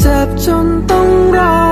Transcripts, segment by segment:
เจ็บจนต้องร้อง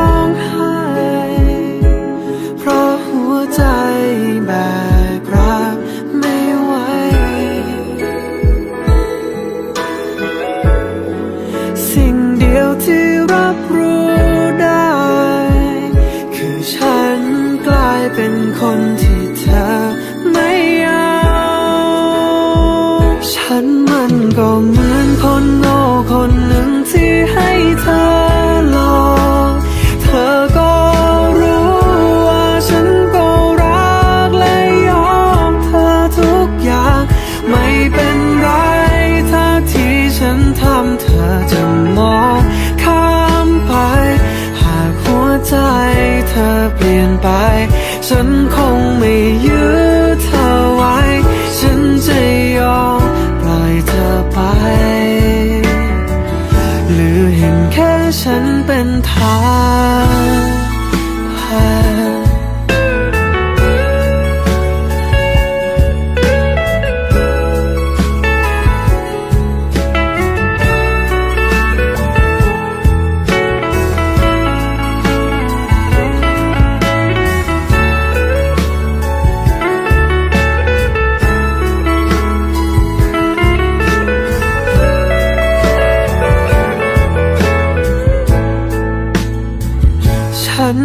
ฉันคงไม่ยื้